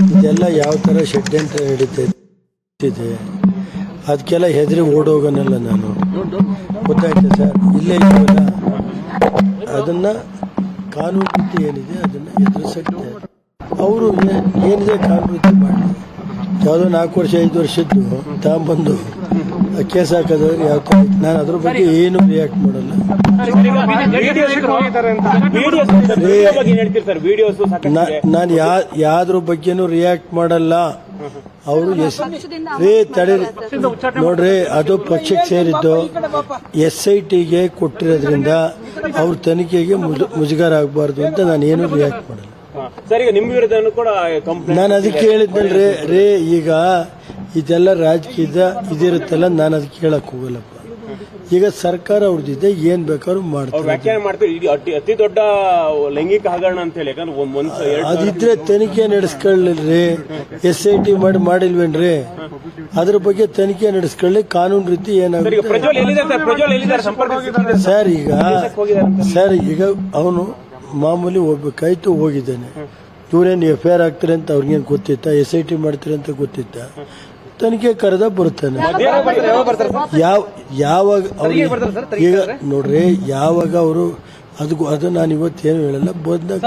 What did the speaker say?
ಇದೆಲ್ಲ ಯಾವ ಥರ ಷಡ್ಯಂತ್ರ ನಡೀತಿದೆ ಅದಕ್ಕೆಲ್ಲ ಹೆದರಿ ಓಡೋಗೋನಲ್ಲ ನಾನು. ಗೊತ್ತಾಯ್ತು ಸರ್? ಇಲ್ಲೇ ಇರೋಲ್ಲ. ಅದನ್ನು ಕಾನೂನು ಏನಿದೆ, ಅದನ್ನು ಎದುರಿಸಕ್ಕೆ ಅವರು ಏನಿದೆ ಕಾನೂನು ರೀತಿ ಯಾವುದೋ ನಾಲ್ಕು ವರ್ಷ, ಐದು ವರ್ಷದ್ದು ತಗೊಂಬಂದು ಕೇಸ್ ಹಾಕೋದವ್ರು ಯಾವ ನಾನು ಅದ್ರ ಬಗ್ಗೆ ಏನು ರಿಯಾಕ್ಟ್ ಮಾಡಲ್ಲ. ನಾನು ಯಾವ್ದ್ರ ಬಗ್ಗೆನೂ ರಿಯಾಕ್ಟ್ ಮಾಡಲ್ಲ. ಅವರು ಎಸ್ ರೇ ತಡೆ ನೋಡ್ರಿ, ಅದು ಪಕ್ಷಕ್ಕೆ ಸೇರಿದ್ದು ಎಸ್ ಐ ಟಿಗೆ ಕೊಟ್ಟಿರೋದ್ರಿಂದ ಅವ್ರ ತನಿಖೆಗೆ ಮುಜುಗರ ಆಗಬಾರ್ದು ಅಂತ ನಾನು ಏನು ರಿಯಾಕ್ಟ್ ಮಾಡಲ್ಲ. ಸರ್ ಈಗ ನಿಮ್ ವಿರುದ್ಧನೂ ಕೂಡ ಕಂಪ್ಲೇಂಟ್ ನಾನು ಅದಕ್ಕೆ ಹೇಳಿದ್ನಲ್ರಿ ರೇ ಈಗ ಇದೆಲ್ಲ ರಾಜಕೀಯದ ಇದಿರುತ್ತಲ್ಲ ನಾನು ಅದಕ್ಕೆ ಹೇಳಕ್ ಹೋಗಲ್ಲಪ್ಪ. ಈಗ ಸರ್ಕಾರ ಅವ್ರದ್ದಿದೆ ಏನ್ ಬೇಕಾದ್ರೂ ಅವ್ರು ಮಾಡ್ತಾರೆ ವ್ಯಾಖ್ಯಾನ ಮಾಡ್ತೀವಿ ಅತಿ ಅತಿ ದೊಡ್ಡ ಲೈಂಗಿಕ ಹಗರಣ ಅಂತ ಹೇಳಿ ಯಾಕಂದ್ರೆ ಒಂದ್ ಒಂದ್ ಸ- ಎರಡ್ ಅದಿದ್ರೆ ತನಿಖೆ ನಡೆಸ್ಕೊಳ್ಳಿ ಎಸ್ ಐ ಟಿ ಮಾಡಿ ಮಾಡಿಲ್ವೇನ್ರಿ? ಅದ್ರ ಬಗ್ಗೆ ತನಿಖೆ ನಡೆಸ್ಕೊಳ್ಳಿ ಕಾನೂನು ರೀತಿ ಸರ್ ಈಗ ಏನಾಗುತ್ತೆ ಪ್ರಜ್ವಲ್ ಎಲ್ಲಿದ್ದಾರೆ ಸರ್? ಪ್ರಜ್ವಲ್ ಎಲ್ಲಿದ್ದಾರೆ? ಸಂಪರ್ಕ ಸರ್ ಈಗ ಸರ್ ಈಗ ಅವನು ಮಾಮೂಲಿ ಹೋಗ್ಬೇಕಾಯ್ತು ಹೋಗಿದ್ದೇನೆ. ಇವ್ರೇನು ಎಫ್ ಐ ಆರ್ ಆಗ್ತಾರೆ ಅಂತ ಅವ್ರಿಗೇನು ಗೊತ್ತಿತ್ತ? ಎಸ್ ಐ ಟಿ ಮಾಡ್ತಾರೆ ಅಂತ ಗೊತ್ತಿತ್ತ? ತನಿಖೆ ಕರೆದ ಬರ್ತಾನೆ ಯಾವ ಯಾವಾಗ ಅವ್ರಿಗೆ ಈಗ ನೋಡ್ರಿ ಯಾವಾಗ ಅವರು ಅದು ಅದು ನಾನು ಇವತ್ತೇನು ಹೇಳಲ್ಲ. ಬಂದಾಗ